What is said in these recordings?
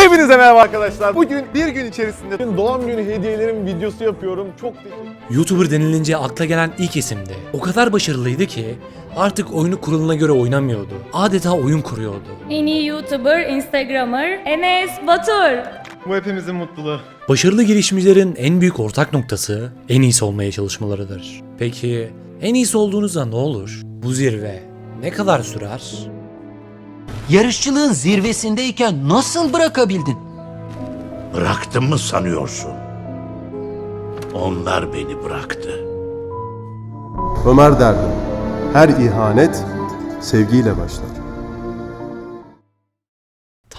Hepinize merhaba arkadaşlar. Bugün bir gün içerisinde doğum günü hediyelerim videosu yapıyorum. Çok teşekkür YouTuber denilince akla gelen ilk isimdi. O kadar başarılıydı ki artık oyunu kuruluna göre oynamıyordu. Adeta oyun kuruyordu. En iyi YouTuber, Instagrammer Enes Batur. Bu hepimizin mutluluğu. Başarılı girişimcilerin en büyük ortak noktası en iyisi olmaya çalışmalarıdır. Peki en iyisi olduğunuzda ne olur? Bu zirve ne kadar sürer? Yarışçılığın zirvesindeyken nasıl bırakabildin? Bıraktım mı sanıyorsun? Onlar beni bıraktı. Ömer derdim. Her ihanet sevgiyle başlar.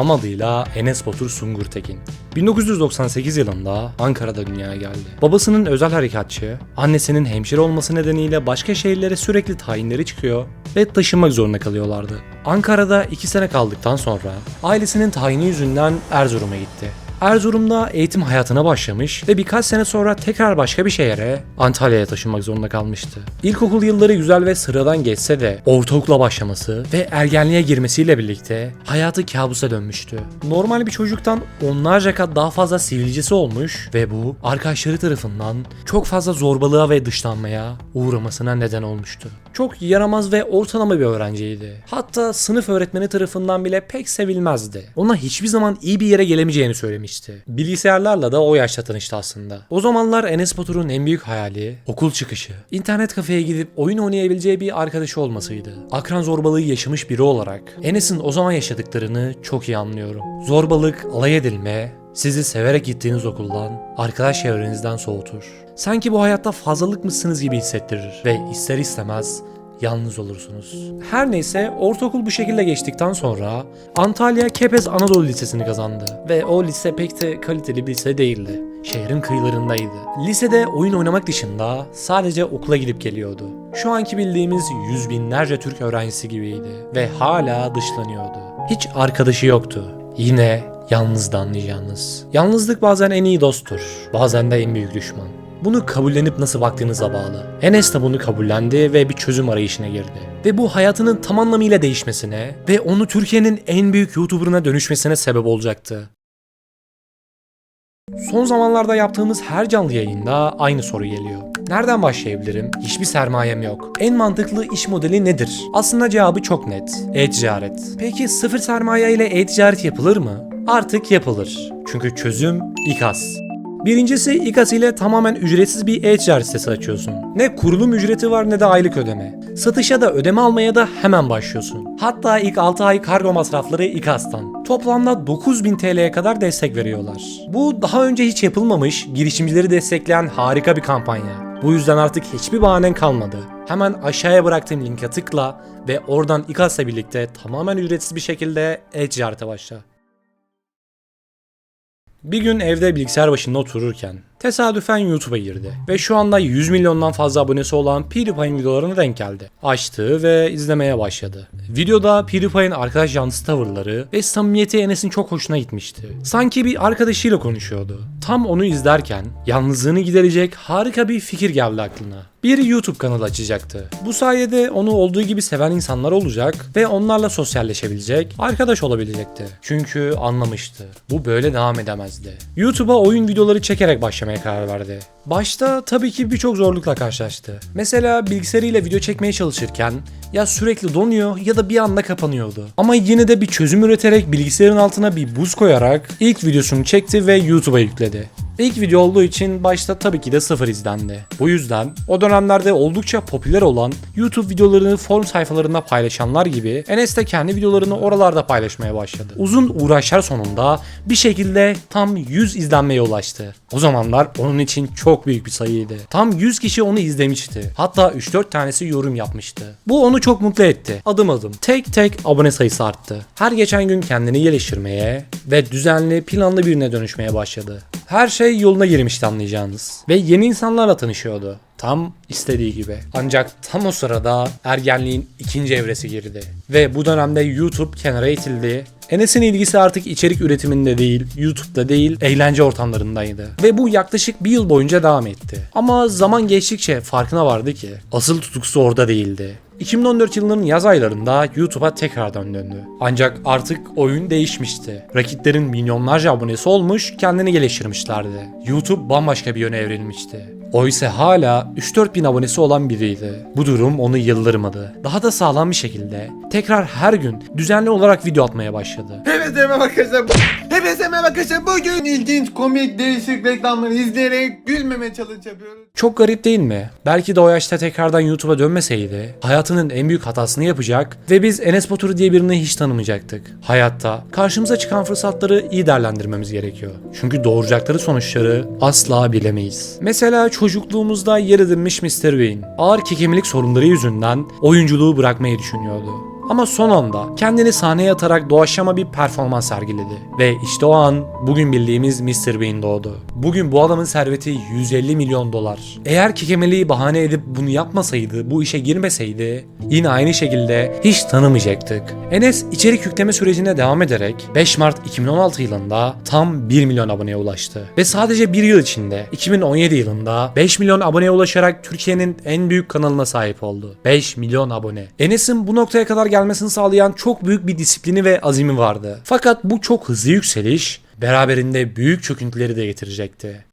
Tam adıyla Enes Batur Sungur Tekin. 1998 yılında Ankara'da dünyaya geldi. Babasının özel harekatçı, annesinin hemşire olması nedeniyle başka şehirlere sürekli tayinleri çıkıyor ve taşınmak zorunda kalıyorlardı. Ankara'da 2 sene kaldıktan sonra ailesinin tayini yüzünden Erzurum'a gitti. Erzurum'da eğitim hayatına başlamış ve birkaç sene sonra tekrar başka bir şehre Antalya'ya taşınmak zorunda kalmıştı. İlkokul yılları güzel ve sıradan geçse de ortaokula başlaması ve ergenliğe girmesiyle birlikte hayatı kabusa dönmüştü. Normal bir çocuktan onlarca kat daha fazla sivilcesi olmuş ve bu arkadaşları tarafından çok fazla zorbalığa ve dışlanmaya uğramasına neden olmuştu. Çok yaramaz ve ortalama bir öğrenciydi. Hatta sınıf öğretmeni tarafından bile pek sevilmezdi. Ona hiçbir zaman iyi bir yere gelemeyeceğini söylemişti. Bilgisayarlarla da o yaşta tanıştı aslında. O zamanlar Enes Batur'un en büyük hayali okul çıkışı, internet kafeye gidip oyun oynayabileceği bir arkadaşı olmasıydı. Akran zorbalığı yaşamış biri olarak Enes'in o zaman yaşadıklarını çok iyi anlıyorum. Zorbalık, alay edilme, sizi severek gittiğiniz okuldan, arkadaş çevrenizden soğutur. Sanki bu hayatta fazlalık mısınız gibi hissettirir ve ister istemez yalnız olursunuz. Her neyse ortaokul bu şekilde geçtikten sonra Antalya Kepez Anadolu Lisesi'ni kazandı ve o lise pek de kaliteli bir lise değildi. Şehrin kıyılarındaydı. Lisede oyun oynamak dışında sadece okula gidip geliyordu. Şu anki bildiğimiz yüz binlerce Türk öğrencisi gibiydi ve hala dışlanıyordu. Hiç arkadaşı yoktu. Yine yalnızdı anlayacağınız. Yalnızlık bazen en iyi dosttur, bazen de en büyük düşman. Bunu kabullenip nasıl baktığınıza bağlı. Enes de bunu kabullendi ve bir çözüm arayışına girdi. Ve bu hayatının tam anlamıyla değişmesine ve onu Türkiye'nin en büyük YouTuber'ına dönüşmesine sebep olacaktı. Son zamanlarda yaptığımız her canlı yayında aynı soru geliyor. Nereden başlayabilirim? Hiçbir sermayem yok. En mantıklı iş modeli nedir? Aslında cevabı çok net. E-ticaret. Peki sıfır sermaye ile e-ticaret yapılır mı? Artık yapılır. Çünkü çözüm İKAS. Birincisi İKAS ile tamamen ücretsiz bir e-ticaret sitesi açıyorsun. Ne kurulum ücreti var ne de aylık ödeme. Satışa da ödeme almaya da hemen başlıyorsun. Hatta ilk 6 ay kargo masrafları İKAS'tan. Toplamda 9000 TL'ye kadar destek veriyorlar. Bu daha önce hiç yapılmamış, girişimcileri destekleyen harika bir kampanya. Bu yüzden artık hiçbir bahanen kalmadı. Hemen aşağıya bıraktığım linke tıkla ve oradan İKAS'la birlikte tamamen ücretsiz bir şekilde e-ticarete başla. Bir gün evde bilgisayar başında otururken tesadüfen YouTube'a girdi ve şu anda 100 milyondan fazla abonesi olan PewDiePie'in videolarına denk geldi. Açtı ve izlemeye başladı. Videoda PewDiePie'in arkadaş yanlısı tavırları ve samimiyeti Enes'in çok hoşuna gitmişti. Sanki bir arkadaşıyla konuşuyordu. Tam onu izlerken yalnızlığını giderecek harika bir fikir geldi aklına. Bir YouTube kanalı açacaktı. Bu sayede onu olduğu gibi seven insanlar olacak ve onlarla sosyalleşebilecek, arkadaş olabilecekti. Çünkü anlamıştı. Bu böyle devam edemezdi. YouTube'a oyun videoları çekerek başlamaya karar verdi. Başta tabii ki birçok zorlukla karşılaştı. Mesela bilgisayarıyla video çekmeye çalışırken ya sürekli donuyor ya da bir anda kapanıyordu. Ama yine de bir çözüm üreterek bilgisayarın altına bir buz koyarak ilk videosunu çekti ve YouTube'a yükledi. İlk video olduğu için başta tabii ki de sıfır izlendi. Bu yüzden o dönemlerde oldukça popüler olan YouTube videolarını forum sayfalarında paylaşanlar gibi Enes de kendi videolarını oralarda paylaşmaya başladı. Uzun uğraşlar sonunda bir şekilde tam 100 izlenmeye ulaştı. O zamanlar onun için çok büyük bir sayıydı. Tam 100 kişi onu izlemişti. Hatta 3-4 tanesi yorum yapmıştı. Bu onu çok mutlu etti. Adım adım tek tek abone sayısı arttı. Her geçen gün kendini geliştirmeye ve düzenli planlı birine dönüşmeye başladı. Her şey yoluna girmişti anlayacağınız. Ve yeni insanlarla tanışıyordu. Tam istediği gibi. Ancak tam o sırada ergenliğin ikinci evresi girdi. Ve bu dönemde YouTube kenara itildi. Enes'in ilgisi artık içerik üretiminde değil, YouTube'da değil, eğlence ortamlarındaydı. Ve bu yaklaşık bir yıl boyunca devam etti. Ama zaman geçtikçe farkına vardı ki asıl tutkusu orada değildi. 2014 yılının yaz aylarında YouTube'a tekrardan döndü. Ancak artık oyun değişmişti. Rakiplerin milyonlarca abonesi olmuş, kendini geliştirmişlerdi. YouTube bambaşka bir yöne evrilmişti. O ise hala 3-4 bin abonesi olan biriydi. Bu durum onu yıldırmadı. Daha da sağlam bir şekilde tekrar her gün düzenli olarak video atmaya başladı. Hepinize merhaba arkadaşlar. Hepinize merhaba arkadaşlar. Bugün ilginç, komik, değişik reklamları izleyerek gülmeme challenge yapıyoruz. Çok garip değil mi? Belki de o yaşta tekrardan YouTube'a dönmeseydi hayatının en büyük hatasını yapacak ve biz Enes Batur diye birini hiç tanımayacaktık. Hayatta karşımıza çıkan fırsatları iyi değerlendirmemiz gerekiyor. Çünkü doğuracakları sonuçları asla bilemeyiz. Mesela çocukluğumuzda yer edinmiş Mr. Bean ağır kekemlilik sorunları yüzünden oyunculuğu bırakmayı düşünüyordu. Ama son anda kendini sahneye atarak doğaçlama bir performans sergiledi. Ve işte o an bugün bildiğimiz Mr. Bean doğdu. Bugün bu adamın serveti 150 milyon dolar. Eğer kekemeliği bahane edip bunu yapmasaydı, bu işe girmeseydi yine aynı şekilde hiç tanımayacaktık. Enes içerik yükleme sürecine devam ederek 5 Mart 2016 yılında tam 1 milyon aboneye ulaştı. Ve sadece bir yıl içinde 2017 yılında 5 milyon aboneye ulaşarak Türkiye'nin en büyük kanalına sahip oldu. 5 milyon abone. Enes'in bu noktaya kadar gelmesini sağlayan çok büyük bir disiplini ve azimi vardı. Fakat bu çok hızlı yükseliş beraberinde büyük çöküntüleri de getirecekti.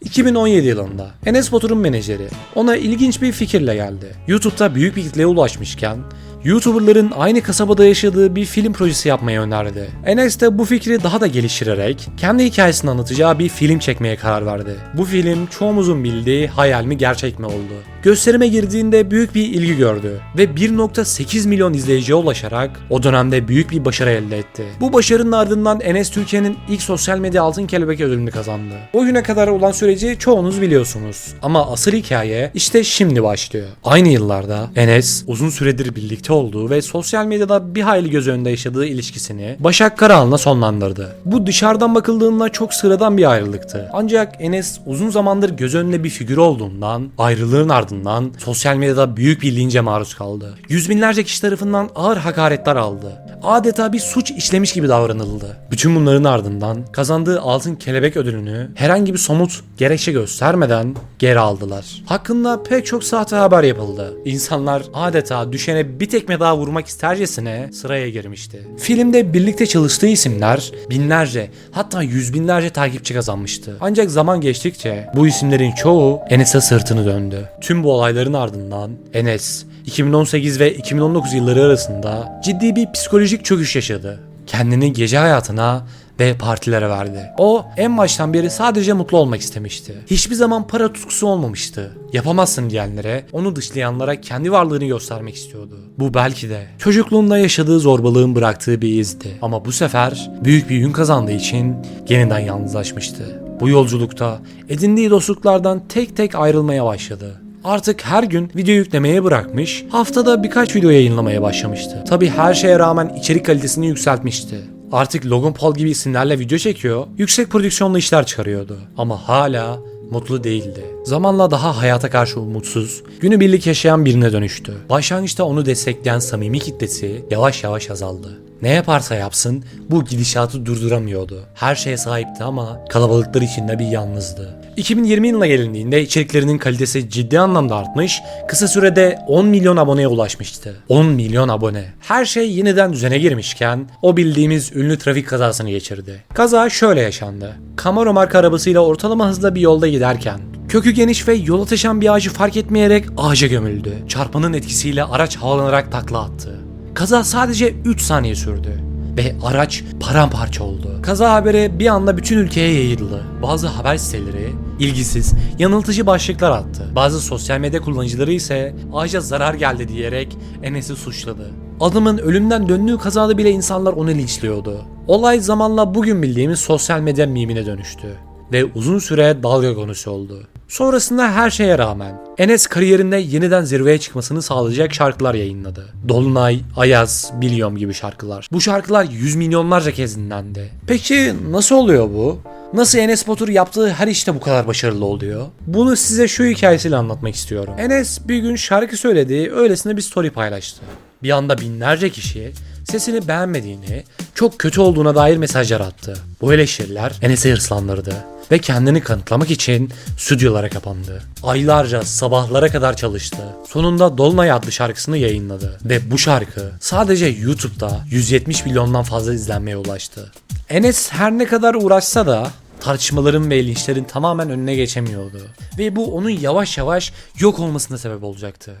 2017 yılında Enes Batur'un menajeri ona ilginç bir fikirle geldi. YouTube'da büyük bir kitleye ulaşmışken YouTuberların aynı kasabada yaşadığı bir film projesi yapmayı önerdi. Enes de bu fikri daha da geliştirerek kendi hikayesini anlatacağı bir film çekmeye karar verdi. Bu film çoğumuzun bildiği hayal mi gerçek mi oldu. Gösterime girdiğinde büyük bir ilgi gördü ve 1.8 milyon izleyiciye ulaşarak o dönemde büyük bir başarı elde etti. Bu başarının ardından Enes Türkiye'nin ilk sosyal medya altın kelebek ödülünü kazandı. O güne kadar olan süreci çoğunuz biliyorsunuz ama asıl hikaye işte şimdi başlıyor. Aynı yıllarda Enes uzun süredir birlikte olduğu ve sosyal medyada bir hayli göz önünde yaşadığı ilişkisini Başak Karahan'la sonlandırdı. Bu dışarıdan bakıldığında çok sıradan bir ayrılıktı. Ancak Enes uzun zamandır göz önünde bir figür olduğundan ayrılığın ardından sosyal medyada büyük bir lince maruz kaldı. Yüz binlerce kişi tarafından ağır hakaretler aldı. Adeta bir suç işlemiş gibi davranıldı. Bütün bunların ardından kazandığı altın kelebek ödülünü herhangi bir somut gerekçe göstermeden geri aldılar. Hakkında pek çok sahte haber yapıldı. İnsanlar adeta düşene bir tekme daha vurmak istercesine sıraya girmişti. Filmde birlikte çalıştığı isimler binlerce hatta yüz binlerce takipçi kazanmıştı. Ancak zaman geçtikçe bu isimlerin çoğu Enes'e sırtını döndü. Tüm bu olayların ardından Enes 2018 ve 2019 yılları arasında ciddi bir psikolojik çöküş yaşadı. Kendini gece hayatına ve partilere verdi. O en baştan beri sadece mutlu olmak istemişti. Hiçbir zaman para tutkusu olmamıştı. Yapamazsın diyenlere, onu dışlayanlara kendi varlığını göstermek istiyordu. Bu belki de çocukluğunda yaşadığı zorbalığın bıraktığı bir izdi. Ama bu sefer büyük bir ün kazandığı için yeniden yalnızlaşmıştı. Bu yolculukta edindiği dostluklardan tek tek ayrılmaya başladı. Artık her gün video yüklemeye bırakmış, haftada birkaç video yayınlamaya başlamıştı. Tabi her şeye rağmen içerik kalitesini yükseltmişti. Artık Logan Paul gibi isimlerle video çekiyor, yüksek prodüksiyonlu işler çıkarıyordu. Ama hala mutlu değildi. Zamanla daha hayata karşı umutsuz, günübirlik yaşayan birine dönüştü. Başlangıçta onu destekleyen samimi kitlesi yavaş yavaş azaldı. Ne yaparsa yapsın bu gidişatı durduramıyordu. Her şeye sahipti ama kalabalıklar içinde bir yalnızdı. 2020 yılına gelindiğinde içeriklerinin kalitesi ciddi anlamda artmış, kısa sürede 10 milyon aboneye ulaşmıştı. 10 milyon abone. Her şey yeniden düzene girmişken o bildiğimiz ünlü trafik kazasını geçirdi. Kaza şöyle yaşandı. Camaro marka arabasıyla ortalama hızda bir yolda giderken Kökü geniş ve yola taşan bir ağacı fark etmeyerek ağaca gömüldü. Çarpanın etkisiyle araç havalanarak takla attı. Kaza sadece 3 saniye sürdü ve araç paramparça oldu. Kaza haberi bir anda bütün ülkeye yayıldı. Bazı haber siteleri ilgisiz, yanıltıcı başlıklar attı. Bazı sosyal medya kullanıcıları ise ağaca zarar geldi diyerek Enes'i suçladı. Adamın ölümden döndüğü kazada bile insanlar onu linçliyordu. Olay zamanla bugün bildiğimiz sosyal medya mimine dönüştü ve uzun süre dalga konusu oldu. Sonrasında her şeye rağmen Enes kariyerinde yeniden zirveye çıkmasını sağlayacak şarkılar yayınladı. Dolunay, Ayaz, Biliyorum gibi şarkılar. Bu şarkılar yüz milyonlarca kez dinlendi. Peki nasıl oluyor bu? Nasıl Enes Batur yaptığı her işte bu kadar başarılı oluyor? Bunu size şu hikayesiyle anlatmak istiyorum. Enes bir gün şarkı söylediği öylesine bir story paylaştı. Bir anda binlerce kişi sesini beğenmediğini, çok kötü olduğuna dair mesajlar attı. Bu eleştiriler Enes'i hırslandırdı ve kendini kanıtlamak için stüdyolara kapandı. Aylarca sabahlara kadar çalıştı. Sonunda Dolunay adlı şarkısını yayınladı ve bu şarkı sadece YouTube'da 170 milyondan fazla izlenmeye ulaştı. Enes her ne kadar uğraşsa da tartışmaların ve linçlerin tamamen önüne geçemiyordu. Ve bu onun yavaş yavaş yok olmasına sebep olacaktı.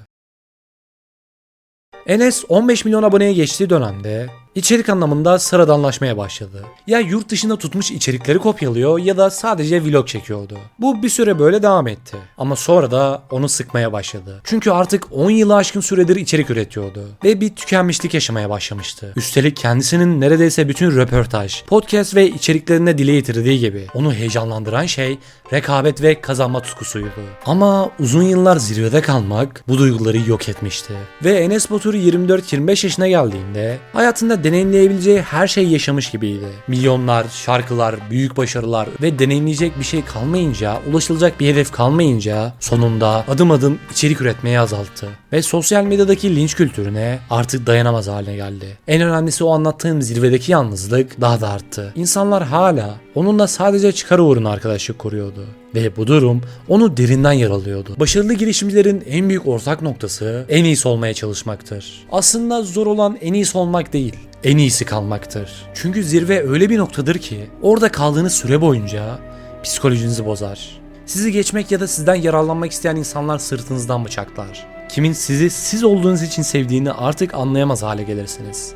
Enes 15 milyon aboneye geçtiği dönemde içerik anlamında sıradanlaşmaya başladı. Ya yurt dışında tutmuş içerikleri kopyalıyor ya da sadece vlog çekiyordu. Bu bir süre böyle devam etti. Ama sonra da onu sıkmaya başladı. Çünkü artık 10 yılı aşkın süredir içerik üretiyordu. Ve bir tükenmişlik yaşamaya başlamıştı. Üstelik kendisinin neredeyse bütün röportaj, podcast ve içeriklerinde dile getirdiği gibi onu heyecanlandıran şey rekabet ve kazanma tutkusuydu. Ama uzun yıllar zirvede kalmak bu duyguları yok etmişti. Ve Enes Batur 24-25 yaşına geldiğinde hayatında deneyimleyebileceği her şeyi yaşamış gibiydi. Milyonlar, şarkılar, büyük başarılar ve deneyimleyecek bir şey kalmayınca, ulaşılacak bir hedef kalmayınca sonunda adım adım içerik üretmeyi azalttı. Ve sosyal medyadaki linç kültürüne artık dayanamaz haline geldi. En önemlisi o anlattığım zirvedeki yalnızlık daha da arttı. İnsanlar hala onunla sadece çıkar uğruna arkadaşlık kuruyordu. Ve bu durum onu derinden yaralıyordu. Başarılı girişimcilerin en büyük ortak noktası en iyisi olmaya çalışmaktır. Aslında zor olan en iyisi olmak değil, en iyisi kalmaktır. Çünkü zirve öyle bir noktadır ki orada kaldığınız süre boyunca psikolojinizi bozar. Sizi geçmek ya da sizden yararlanmak isteyen insanlar sırtınızdan bıçaklar. Kimin sizi siz olduğunuz için sevdiğini artık anlayamaz hale gelirsiniz.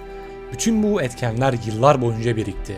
Bütün bu etkenler yıllar boyunca birikti.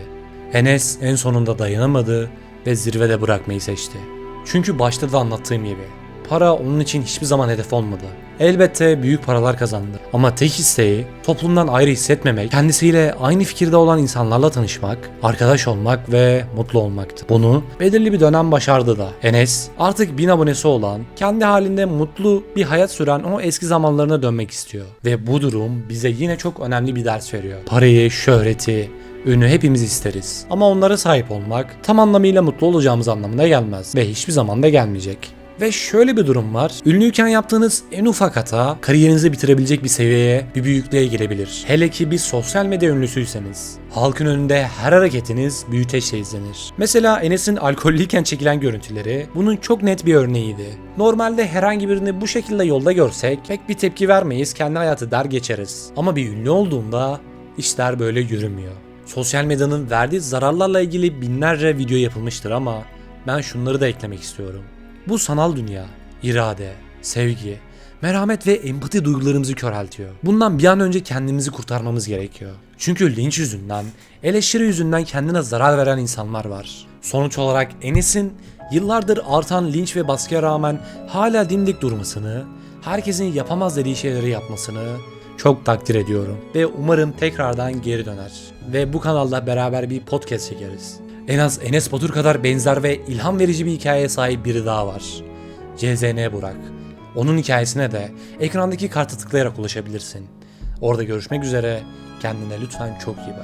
Enes en sonunda dayanamadı ve zirvede bırakmayı seçti. Çünkü başta da anlattığım gibi para onun için hiçbir zaman hedef olmadı. Elbette büyük paralar kazandı ama tek isteği toplumdan ayrı hissetmemek, kendisiyle aynı fikirde olan insanlarla tanışmak, arkadaş olmak ve mutlu olmaktı. Bunu belirli bir dönem başardı da. Enes artık 1000 abonesi olan, kendi halinde mutlu bir hayat süren o eski zamanlarına dönmek istiyor. Ve bu durum bize yine çok önemli bir ders veriyor. Parayı, şöhreti, ünü hepimiz isteriz. Ama onlara sahip olmak tam anlamıyla mutlu olacağımız anlamına gelmez ve hiçbir zaman da gelmeyecek. Ve şöyle bir durum var. Ünlüyken yaptığınız en ufak hata kariyerinizi bitirebilecek bir seviyeye, bir büyüklüğe gelebilir. Hele ki bir sosyal medya ünlüsüyseniz. Halkın önünde her hareketiniz büyüteçle izlenir. Mesela Enes'in alkollüyken çekilen görüntüleri bunun çok net bir örneğiydi. Normalde herhangi birini bu şekilde yolda görsek pek bir tepki vermeyiz, kendi hayatı der geçeriz. Ama bir ünlü olduğunda işler böyle yürümüyor. Sosyal medyanın verdiği zararlarla ilgili binlerce video yapılmıştır ama ben şunları da eklemek istiyorum. Bu sanal dünya, irade, sevgi, merhamet ve empati duygularımızı köreltiyor. Bundan bir an önce kendimizi kurtarmamız gerekiyor. Çünkü linç yüzünden, eleştiri yüzünden kendine zarar veren insanlar var. Sonuç olarak Enes'in yıllardır artan linç ve baskıya rağmen hala dimdik durmasını, herkesin yapamaz dediği şeyleri yapmasını çok takdir ediyorum. Ve umarım tekrardan geri döner. Ve bu kanalda beraber bir podcast çekeriz. En az Enes Batur kadar benzer ve ilham verici bir hikayeye sahip biri daha var. CZN Burak. Onun hikayesine de ekrandaki kartı tıklayarak ulaşabilirsin. Orada görüşmek üzere. Kendine lütfen çok iyi bak.